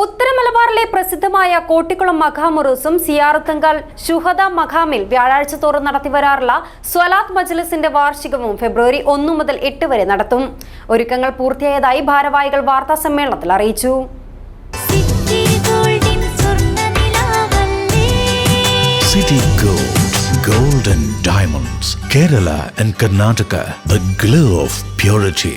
ഉത്തര മലബാറിലെ പ്രസിദ്ധമായ കോട്ടിക്കുളം മഖാമുറൂസും സിയാറത്തങ്കാൽ ഷുഹദ മഖാമിൽ വ്യാഴാഴ്ച തോറും നടത്തിവരാറുള്ള സ്വലാത്ത് മജ്ലിസിന്റെ വാർഷികവും ഫെബ്രുവരി ഒന്നു മുതൽ എട്ട് വരെ നടത്തും. ഒരുക്കങ്ങൾ പൂർത്തിയായതായി ഭാരവാഹികൾ വാർത്താ സമ്മേളനത്തിൽ അറിയിച്ചു. City Gold, Gold and Diamonds, Kerala and Karnataka, the glow of purity.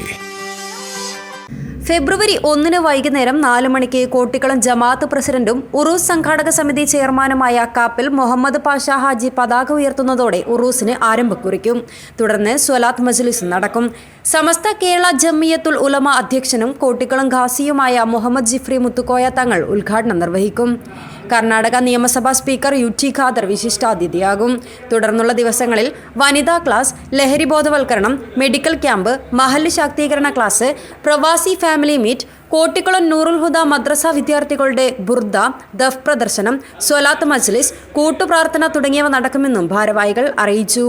ഫെബ്രുവരി ഒന്നിന് വൈകുന്നേരം നാല് മണിക്ക് കോട്ടിക്കളം ജമാഅത്ത് പ്രസിഡന്റും ഉറൂസ് സംഘാടക സമിതി ചെയർമാനുമായ കാപ്പിൽ മുഹമ്മദ് പാഷ ഹാജി പതാക ഉയർത്തുന്നതോടെ ഉറൂസിന് ആരംഭം കുറിക്കും തുടർന്ന് സ്വലാത്ത് മജ്ലിസ് നടക്കും. സമസ്ത കേരള ജമ്മിയത്തുൽ ഉലമ അധ്യക്ഷനും കോട്ടിക്കളം ഖാസിയുമായ മുഹമ്മദ് ജിഫ്രി മുത്തുക്കോയ തങ്ങൾ ഉദ്ഘാടനം നിർവഹിക്കും. കർണാടക നിയമസഭാ സ്പീക്കർ യു ടി ഖാദർ വിശിഷ്ടാതിഥിയാകും. തുടർന്നുള്ള ദിവസങ്ങളിൽ വനിതാ ക്ലാസ് ലഹരി ബോധവൽക്കരണം മെഡിക്കൽ ക്യാമ്പ് മഹല്ല് ശാക്തീകരണ ക്ലാസ് പ്രവാസി ഫാമിലി മീറ്റ് കോട്ടിക്കുളം നൂറുൽ ഹുദ മദ്രസ വിദ്യാർത്ഥികളുടെ ബുർദ ദഫ് പ്രദർശനം സ്വലാത്ത് മജ്ലിസ് കൂട്ടുപ്രാർത്ഥന തുടങ്ങിയവ നടക്കുമെന്നും ഭാരവാഹികൾ അറിയിച്ചു.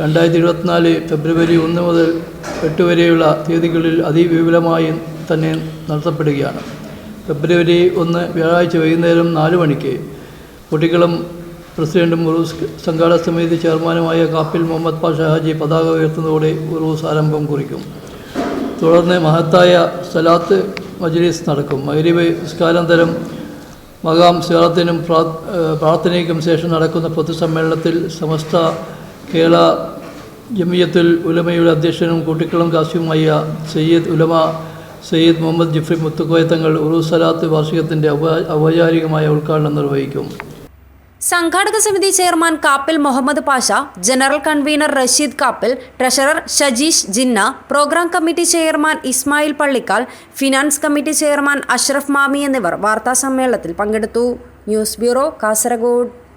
രണ്ടായിരത്തി ഇരുപത്തിനാല് ഫെബ്രുവരി ഒന്ന് മുതൽ എട്ട് വരെയുള്ള തീയതികളിൽ അതിവിപുലമായി തന്നെ നടത്തപ്പെടുകയാണ്. ഫെബ്രുവരി ഒന്ന് വ്യാഴാഴ്ച വൈകുന്നേരം നാല് മണിക്ക് കുട്ടികളും പ്രസിഡന്റും ഉറൂസ് സംഘാടക സമിതി ചെയർമാനുമായ കാപ്പിൽ മുഹമ്മദ് പാ ഹാജി പതാക ഉയർത്തുന്നതോടെ ഉറൂസ് ആരംഭം കുറിക്കും. തുടർന്ന് മഹത്തായ സലാത്ത് മജ്ലിസ് നടക്കും. മഗ്രിബ് നിസ്കാരാന്തരം മകാം സിയാറത്തിനും പ്രാ- പ്രാർത്ഥനയ്ക്കും ശേഷം നടക്കുന്ന പൊതുസമ്മേളനത്തിൽ സമസ്ത കേരള ജമിയത്തുൽ ഉലമയുടെ അധ്യക്ഷനും കൂട്ടിക്കുളം കാസിയുമായ സയ്യിദ് ഉലമ സയ്യിദ് മുഹമ്മദ് ജിഫ്രി മുത്തുക്കോയ തങ്ങൾ ഉറുസലാത്ത് സലാത്ത് വാർഷികത്തിന്റെ ഔപ- ഔപചാരികമായ ഉദ്ഘാടനം നിർവഹിക്കും. സംഘാടക സമിതി chairman Kappil Muhammad Pasha general convener Rasheed Kappil treasurer Shajeesh Jinna programme committee chairman Ismail Pallikkal finance committee chairman Ashraf Mami എന്നിവർ വാർത്താ സമ്മേളനത്തിൽ പങ്കെടുത്തു. News bureau Kasaragod.